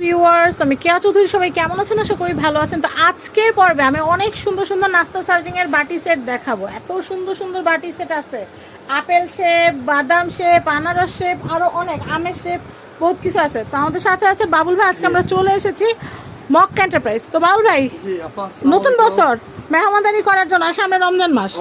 Viewers আমি কেয়া চৌধুরী সবাই কেমন আছেন? আশা করি ভালো আছেন। তো আজকের পর্বে আমি অনেক সুন্দর সুন্দর নাস্তা সার্ভিং এর বাটি সেট দেখাবো। এত সুন্দর সুন্দর বাটি সেট আছে। আপেল শেপ বাদাম শেপ আনারস শেপ আরও অনেক আমের শেপ বহুত কিছু আছে। তো আমাদের সাথে আছে বাবুল ভাই। আজকে আমরা চলে এসেছি মক এন্টারপ্রাইজ তো বাবুল ভাই নতুন। বছর মেহমানদারি করার জন্য আর সামনে রমজান মাস।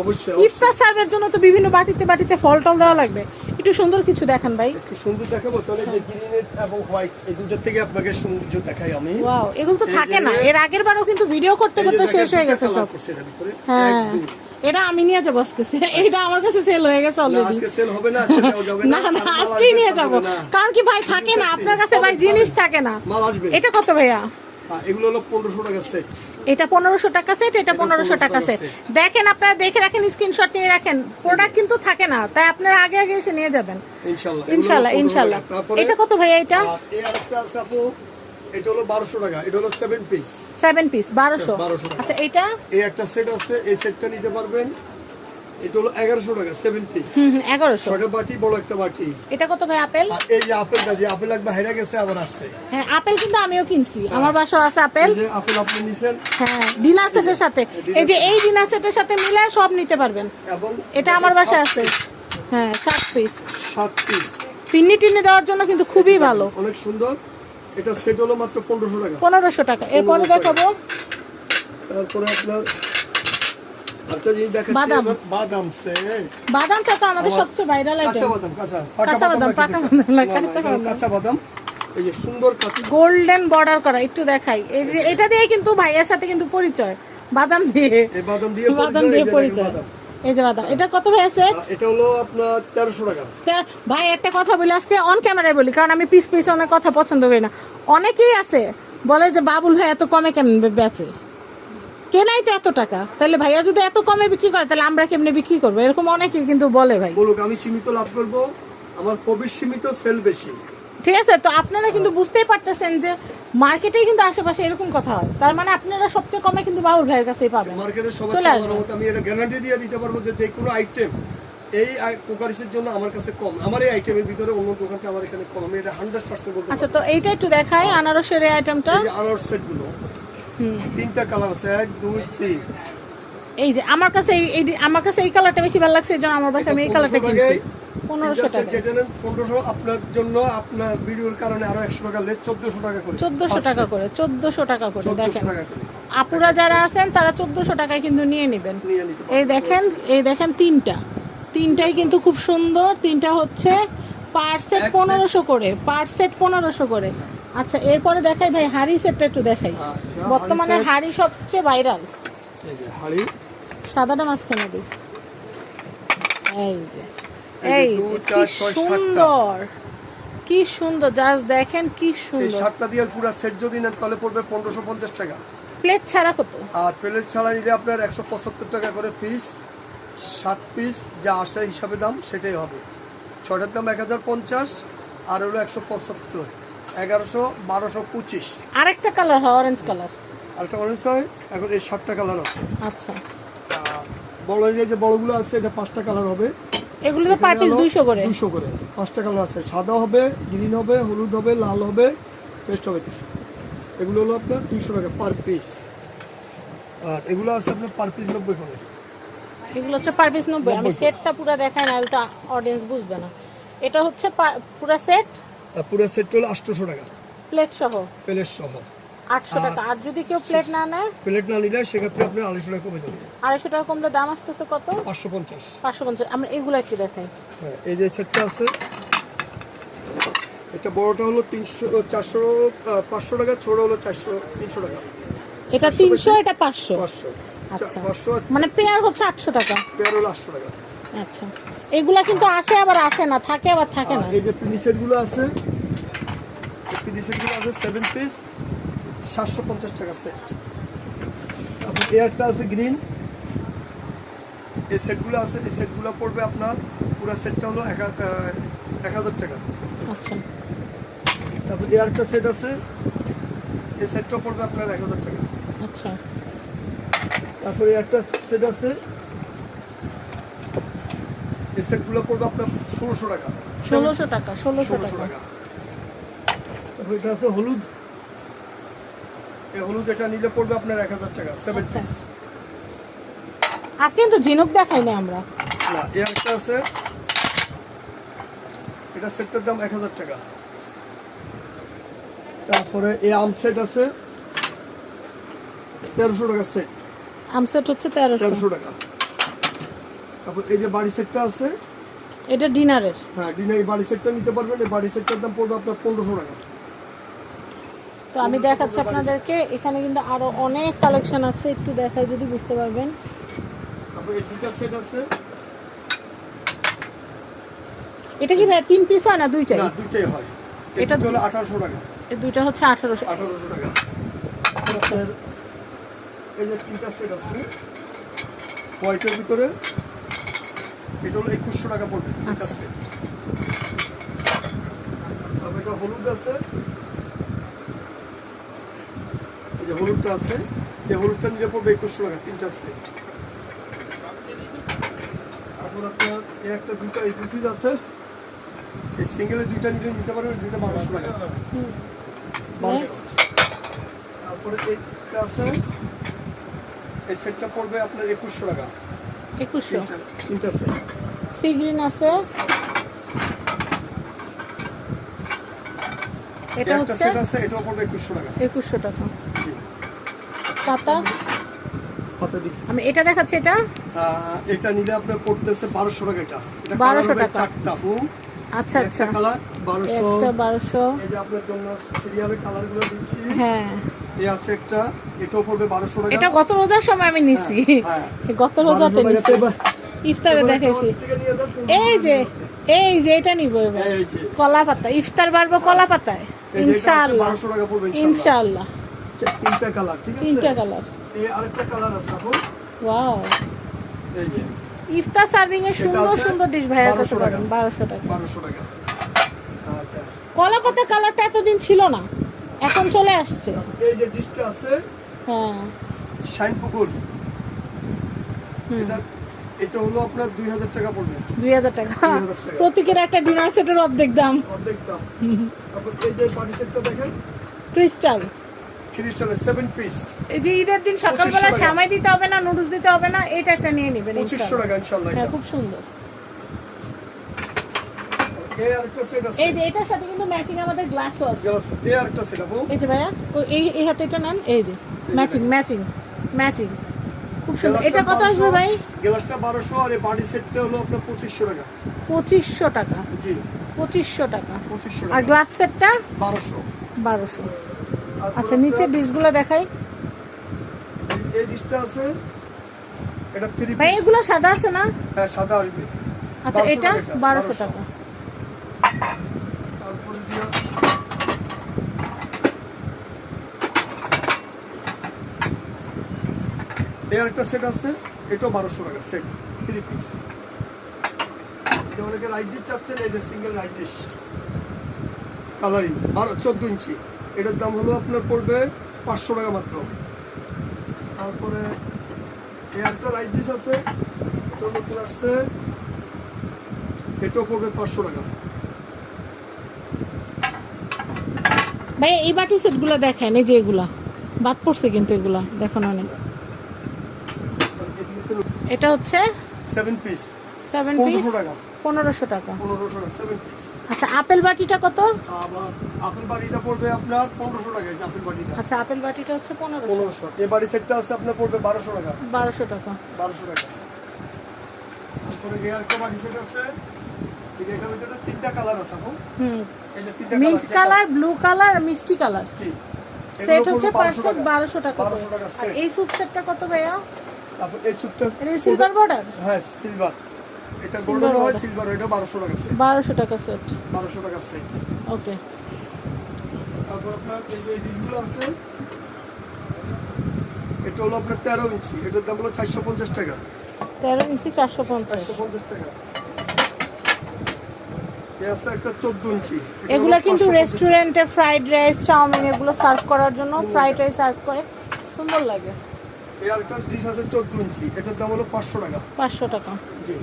ইফতার সার্ভের জন্য তো বিভিন্ন বাটিতে বাটিতে ফল টল দেওয়া লাগবে। একটু সুন্দর কিছু দেখান ভাই। একটু সুন্দর দেখাবো তাহলে যে গ্রিন এবং হোয়াইট এই দুটোর থেকে আপনাকে সৌন্দর্য দেখাই আমি। ওয়াও এগুলো তো থাকে না। এর আগের বারও কিন্তু ভিডিও করতে করতে শেষ হয়ে গেছে সব। হ্যাঁ। এটা আমি নিয়ে যাব আজকে। এটা আমার কাছে সেল হয়ে গেছে অলরেডি আজকে sell হবে না, দেওয়া যাবে না। না, আজকেই নিয়ে যাব। কারণ কি ভাই থাকে না। আপনার কাছে ভাই জিনিস থাকে না। এটা কত ভাইয়া? এগুলো হলো পনেরোশো টাকা সেট এটা পনেরোশো টাকা সেট এটা এটা পনেরোশো 1500 টাকা সেট দেখেন আপনারা দেখে রাখেন স্ক্রিনশট নিয়ে রাখেন। প্রোডাক্ট কিন্তু থাকে না তাই আপনারা আগে আগে এসে নিয়ে যাবেন। ইনশাল্লাহ ইনশাল্লাহ ইনশাল্লাহ। এটা কত ভাইয়া এটা? এই আরেকটা আছে আপু এটা হলো বারোশো টাকা এটা হলো সেভেন পিস সেভেন পিস বারোশো। 1200 আচ্ছা এটা? এই একটা সেট আছে এই সেটটা নিতে পারবেন। এটা হলো এগারোশো টাকা সেভেন পিস হুম বাটি বড় একটা বাটি। এটা কত ভাই আপেল? এই যে আপেলটা যে আপেল একবার হেরে গেছে আবার আসছে। হ্যাঁ আপেল কিন্তু আমিও কিনছি। আমার বাসাও আছে আপেল। এই যে আপেল আপনি নিছেন। হ্যাঁ ডিনার সেটের সাথে। এই যে এই ডিনার সেটের সাথে মিলে সব নিতে পারবেন। এটা আমার বাসায় আছে। হ্যাঁ সাত পিস সাত পিস পিন্নি টিন্নি দেওয়ার জন্য কিন্তু খুবই ভালো। অনেক সুন্দর। এটা সেট হলো মাত্র পনেরোশো টাকা। পনেরোশো টাকা। এরপরে 1500 টাকা। দেখাবো। তারপরে আপনার বাদাম। বাদাম বাদামটা তো আমাদের সবচেয়ে ভাইরাল আইটেম কাঁচা কাঁচা বাদাম, নাকি পাকা এটা? বাদাম না, না, না, কাঁচা বাদাম। কাঁচা বাদাম এই যে সুন্দর কাঁচা। গোল্ডেন বর্ডার করা একটু দেখাই। এই যে এটা দিয়ে কিন্তু ভাইয়ের সাথে কিন্তু পরিচয়। বাদাম দিয়ে। এই বাদাম দিয়ে বাদাম পরিচয়, দিয়ে এই যে দেখেন পরিচয়। এই যে বাদাম। এটা কত ভাই আছে এটা হলো আপনার তেরোশো টাকা। ভাই একটা কথা বলি আজকে অন ক্যামেরায় বলি কারণ আমি পিস পিস অনেক কথা পছন্দ করি না। অনেকেই আছে বলে যে বাবুল ভাই এত কমে কেমন বেচে? কেনাই তো এত টাকা। তাহলে ভাইয়া যদি এত কমে বিক্রি করে তাহলে আমরা কেমনে বিক্রি করব? এরকম অনেকেই কিন্তু বলে ভাই। বলুক আমি সীমিত লাভ করব আমার প্রবেশ সীমিত সেল বেশি। ঠিক আছে তো আপনারা কিন্তু বুঝতেই পারতেছেন যে মার্কেটে কিন্তু আশেপাশে এরকম কথা হয়। তার মানে আপনারা সবচেয়ে কমে কিন্তু বাবুল ভাইয়ের কাছেই পাবেন। মার্কেটে চলে আসবে। আমি এটা গ্যারান্টি দিয়ে দিতে পারব যে যে কোনো আইটেম এই কুকারিসের জন্য আমার কাছে কম। আমার এই আইটেমের ভিতরে অন্য দোকান থেকে আমার এখানে কম। আমি এটা হান্ড্রেড পার্সেন্ট বলতে আচ্ছা তো এইটা একটু দেখাই আনারসের এই আইটেমটা এই যে আনার সেটগুলো হুম তিনটা কালার আছে এক দুই তিন। এই যে আমার কাছে এই- আমার কাছে এই কালারটা বেশি ভালো লাগছে এই জন্য আমার বাসায় আমি এই কালারটা কিনছি। পনেরোশো টাকা যেটা নেন পনেরোশো। আপনার জন্য আপনার ভিডিওর কারণে আরও একশো টাকা লেট চোদ্দশো টাকা করে। চোদ্দশো টাকা করে চোদ্দশো টাকা করে দেখেন। আপুরা যারা আছেন তারা চোদ্দশো টাকায় কিন্তু নিয়ে নেবেন। এই দেখেন এই দেখেন তিনটা। তিনটাই কিন্তু খুব সুন্দর তিনটা হচ্ছে পার সেট এক set। পনেরোশো করে পার সেট পনেরোশো করে। আচ্ছা এরপরে দেখাই ভাই হাড়ি সেটটা একটু দেখাই। আচ্ছা, বর্তমানে হাঁড়ি সবচেয়ে ভাইরাল। এই হাড়ি। সাদাটা মাঝখানে দিই। এই যে এই এই। সুন্দর। কি সুন্দর জাস্ট দেখেন কি এই সুন্দর। শার্টটা দিয়ে পুরো সেট যদি নেন তাহলে পড়বে পনেরোশো পঞ্চাশ টাকা। প্লেট ছাড়া কত? আর প্লেট ছাড়া নিলে আপনার একশো পঁচাত্তর টাকা করে পিস সাত পিস যা আসে হিসাবে দাম সেটাই হবে। ছটার দাম এক হাজার পঞ্চাশ আর হলো একশো পঁচাত্তর। এগারোশো বারোশো পঁচিশ। আরেকটা কালার হয় অরেঞ্জ কালার। আর একটা অরেঞ্জ হয় এখন এই সাতটা কালার আছে। আচ্ছা। বড় এরিয়া যে বড়গুলো আছে এটা পাঁচটা কালার হবে। এগুলো তো পার পিস দুইশো করে। দুশো করে। পাঁচটা কালার আছে। সাদা হবে গ্রিন হবে হলুদ হবে লাল হবে পেস্ট হবে। এগুলো হলো আপনার দুশো টাকা পার পিস। আর এগুলো আছে আপনার পার পিস নব্বই করে। এগুলো হচ্ছে পার পিস নব্বই। আমি সেটটা পুরো দেখাই না তো অডিয়েন্স বুঝবে না। এটা হচ্ছে পুরো সেট পুরো সেট হলো আটশোশো টাকা। প্লেট সহ? প্লেট সহ। আটশো টাকা। আর যদি কেউ প্লেট না নেয়? প্লেট না নিলে সেক্ষেত্রে আপনি আড়াইশো টাকা কমে যাবে। আড়াইশো টাকা কমলে দাম আসতেছে কত? পাঁচশো পঞ্চাশ। পাঁচশো পঞ্চাশ। আমরা এগুলো একটু দেখাই। হ্যাঁ এই যে সেটটা আছে এটা বড়টা হলো তিনশো চারশো পাঁচশো টাকা ছোট হলো চারশো তিনশো টাকা। এটা 400 তিনশো এটা পাঁচশো? পাঁচশো। আচ্ছা। পাঁচশো আর মানে পেয়ার হচ্ছে আটশো টাকা। পেয়ার হলো আটশো টাকা। আচ্ছা। এগুলা কিন্তু আসে আবার আসে না থাকে আবার থাকে না। এই যে পিনি সেটগুলো আছে পিনি সেটগুলো আছে সেভেন পিস সাতশো পঞ্চাশ টাকা সেট তারপর এয়ারটা আছে গ্রিন এই সেটগুলো আছে এই সেটগুলো পড়বে আপনার পুরো সেটটা হলো এক হা- আহ, এক হাজার টাকা। আচ্ছা। তারপর এয়ারটা সেট আছে এই সেটটাও পড়বে আপনার এক হাজার টাকা। আচ্ছা। তারপরে একটা সেট আছে এই সেটগুলো পড়বে আপনার ষোলোশো টাকা। ষোলোশো টাকা ষোলোশো টাকা। তারপর এটা আছে হলুদ। এই হলুদ এটা নিলে পড়বে আপনার এক হাজার টাকা সেভেন আচ্ছা। পিস আজকে কিন্তু ঝিনুক দেখাই না আমরা। না এই একটা আছে। এটা সেটটার দাম এক হাজার টাকা। তারপরে এই আম সেট আছে তেরোশো টাকা সেট আমসেট হচ্ছে তেরোশো। তেরোশো টাকা। তারপর এই যে বাড়ি সেটটা আছে এটা ডিনারের। হ্যাঁ ডিনার এই বাড়ি সেটটা নিতে পারবেন এই বাড়ি সেটটার দাম পড়বে আপনার পনেরোশো টাকা। তো আমি দেখাচ্ছি আপনাদেরকে এখানে কিন্তু আরও অনেক কালেকশন আছে একটু দেখাই যদি বুঝতে পারবেন। তারপর এই দুইটা সেট আছে। এটা কি ভাই তিন পিস হয় না দুইটাই? না দুইটাই হয়। এটা হলো আঠারোশো টাকা। এই দুইটা হচ্ছে আঠারোশো। আঠারোশো টাকা। এই যে তিনটা সেট আছে। হোয়াইটের ভিতরে এটা হলো একুশশো টাকা পড়বে তিনটা আচ্ছা। তারপর এটা হলুদ আছে। এই যে হলুদটা আছে এই হলুদটা নিলে পড়বে একুশশো টাকা তিনটা সেট তারপর আপনার এই একটা দুটো এই দু পিস আছে। এই দুইটা নিলে নিতে পারবেন দুইটা বারোশো টাকা. তারপরে এইটা আছে এই সেটটা পড়বে আপনার একুশশো টাকা। একুশশো। তিনটা তিনটা সেট সি গ্রিন আছে। এটা হচ্ছে সেট আছে এটাও পড়বে একুশশো টাকা। একুশশো টাকা। পাতা? পাতা দিক আমি এটা দেখাচ্ছি এটা? এটা নিলে আপনার পড়তেছে বারোশো টাকা এটা। এটা 1200 টাকা। চারটা হুম আচ্ছা আচ্ছা। কালার বারোশো। একটা বারোশো। এই যে আপনার জন্য সিরিয়ালের কালারগুলো দিচ্ছি। হ্যাঁ। এই আছে একটা এটাও পড়বে বারোশো টাকা। এটা গত রোজার সময় আমি নিছি। হ্যাঁ, গত রোজাতে নিছি। ইফতারে দেখাইছি। যান, এই যে এই যে এটা নিব এবার। কলা পাতা। ইফতার বাড়বো কলা পাতায়। ইনশাআল্লাহ। 1200 টাকা পড়বে ইনশাআল্লাহ। ইনশাআল্লাহ। তিনটা কালার ঠিক আছে? তিনটা কালার। এই আরেকটা কালার আছে ওয়াও। এই যে। ইফতার সার্ভিং সুন্দর সুন্দর ডিশ ভাইয়ের কাছে পাবেন। বারোশো টাকা। বারোশো টাকা। আচ্ছা। কলা পাতা কালারটা এতদিন ছিল না। এখন চলে আসছে। এই যে ডিশটা আছে হ্যাঁ। শাইন পুকুর এটা এটা হলো আপনার দুই হাজার টাকা পড়বে। দুই হাজার টাকা। 2000 টাকা। প্রত্যেকের একটা ডিনার সেটের অর্ধেক দাম। অর্ধেক দাম। তারপর এই যে পার্টি সেটটা দেখেন। ক্রিস্টাল। পিস এই যে ঈদের দিন সকালবেলা সামাই দিতে হবে না নুডলস দিতে হবে না এটা একটা নিয়ে নেবেন। টাকা হ্যাঁ এটা। খুব সুন্দর। এই যে এটার সাথে কিন্তু ম্যাচিং আমাদের গ্লাসও আছে। গ্লাস এই আরেকটা সেট আপু এই যে ভাইয়া ও এই এই হাতে এটা নেন এই যে ম্যাচিং ম্যাচিং ম্যাচিং খুব সুন্দর। এটা কত আসবে ভাই? গ্লাসটা বারোশো আর এই পার্টি সেটটা হলো আপনার পঁচিশশো টাকা। পঁচিশশো টাকা? জি। পঁচিশশো টাকা। পঁচিশশো আর গ্লাস সেটটা? বারোশো। বারোশো। তারপর আচ্ছা নিচের ডিশগুলো দেখাই। এই- ডিশটা আছে এটা থ্রি ভাই এগুলো সাদা আছে না? হ্যাঁ সাদা আসবে। আচ্ছা এটা বারোশো 1200 টাকা তারপরে দিয়া এই আরেকটা সেট আছে, এটাও বারোশো টাকা সেট থ্রি পিস যে অনেকে রাইট ডিশ চাচ্ছেন, এই যে সিঙ্গেল রাইট ডিশ কালারিং বারো, চোদ্দ ইঞ্চি। এটার দাম হলো আপনার পড়বে পাঁচশো টাকা মাত্র। তারপরে এই একটা রাইট ডিশ আছে এটা নতুন আসছে। এটাও পড়বে পাঁচশো টাকা। ভাই, এই বাটি সেটগুলো দেখেন, এই যে এগুলা। বাদ পড়ছে কিন্তু এগুলা, দেখুন অনেক। এটা হচ্ছে সেভেন পিস সেভেন পিস পনেরোশো টাকা। পনেরোশো টাকা। পনেরোশো টাকা সেভেন পিস আচ্ছা আপেল বাটিটা কত? আপেল বাড়িটা পড়বে আপনার পনেরোশো টাকা আপেল বাড়িটা আচ্ছা আপেল বাটিটা হচ্ছে পনেরোশো। পনেরোশো। এই বাড়ি সেটটা আছে আপনার পড়বে বারোশো টাকা। বারোশো টাকা। বারোশো টাকা। তারপরে সেট আছে ঠিক আছে এটার ভিতরে তিনটা কালার আছে আপু। হুম। এই যে তিনটা মিন্ট কালার ব্লু কালার মিষ্টি কালার। জি। সেট হচ্ছে পার 1200 সেট বারোশো টাকা করে। বারোশো টাকা আর সেট এই স্যুপ সেটটা কত ভাইয়া? তারপর এই স্যুপটা এটা সিলভার বর্ডার হ্যাঁ সিলভার এটা গোল্ডেন হয় সিলভার এটা বারোশো টাকা সেট বারোশো টাকা সেট বারোশো টাকা সেট ওকে। তারপর আপনার এই যে ডিশগুলো আছে এটা হলো আপনার তেরো ইঞ্চি। এটার দাম হলো চারশো পঞ্চাশ টাকা। তেরো ইঞ্চি চারশো পঞ্চাশ। চারশো পঞ্চাশ টাকা। এগুলো কিন্তু রেস্টুরেন্টে ফ্রাইড রাইস চাউমিন এগুলো সার্ভ করার জন্য। ফ্রাইড রাইস সার্ভ করে। সুন্দর লাগে। চোদ্দ এটার দাম পাঁচশো টাকা। পাঁচশো টাকা। জি।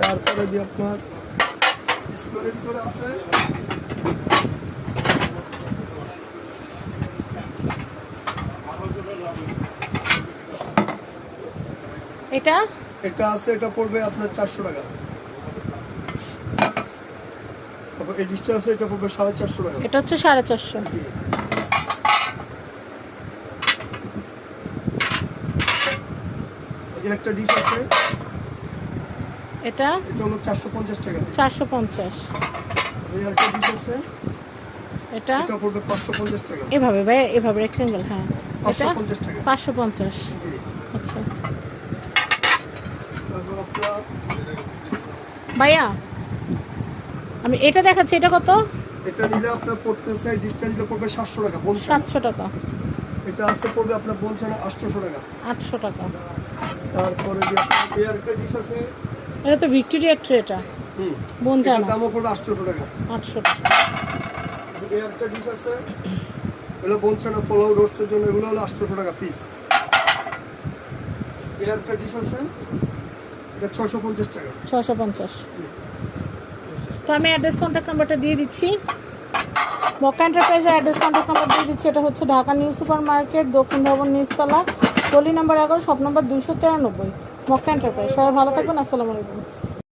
তারপরে যে আপনার আছে এটা? এটা আছে এটা পড়বে আপনার চারশো টাকা। তারপর আছে এটা পড়বে সাড়ে চারশো টাকা। এটা হচ্ছে সাড়ে চারশো। এই একটা ডিশ আছে। এটা? এটা হলো চারশো পঞ্চাশ টাকা। চারশো পঞ্চাশ। এই একটা ডিশ আছে। এটা? এটা পড়বে পাঁচশো পঞ্চাশ টাকা। এভাবে ভাই এভাবে রেক্টেঙ্গেল হ্যাঁ। এটা? পঞ্চাশ টাকা। পাঁচশো পঞ্চাশ। জি। আচ্ছা। ভাইয়া আমি এটা দেখাচ্ছি এটা কত? এটা নিলে আপনার পড়তেছে ডিশটা নিলে পড়বে সাতশো টাকা বলছেন সাতশো টাকা। এটা আছে পড়বে আপনার বলছেন আটশোশো টাকা। আটশো টাকা। তারপরে যে আপনার ডিশ আছে এটা তো ভিক্টোরিয়ার ট্রে এটা। হুম। বোন এটার জানা দামও পড়বে আটশোশো টাকা। আটশো টাকা। এই একটা ডিশ আছে এগুলো বলছে না পোলাও রোস্টের জন্য এগুলো হলো আটশোশো টাকা পিস এই একটা ডিশ আছে এটা ছশো পঞ্চাশ টাকা। ছশো পঞ্চাশ। তো আমি অ্যাড্রেস কন্ট্যাক্ট নাম্বারটা দিয়ে দিচ্ছি। মক্কা এন্টারপ্রাইজের অ্যাড্রেস কন্ট্যাক্ট নাম্বার দিয়ে দিচ্ছি। এটা হচ্ছে ঢাকা নিউ সুপার মার্কেট দক্ষিণ ভবন নিচতলা। গলি নাম্বার এগারো সব নাম্বার দুশো তিরানব্বই। মক্কা এন্টারপ্রাইজ সবাই ভালো থাকবেন আসসালামু আলাইকুম।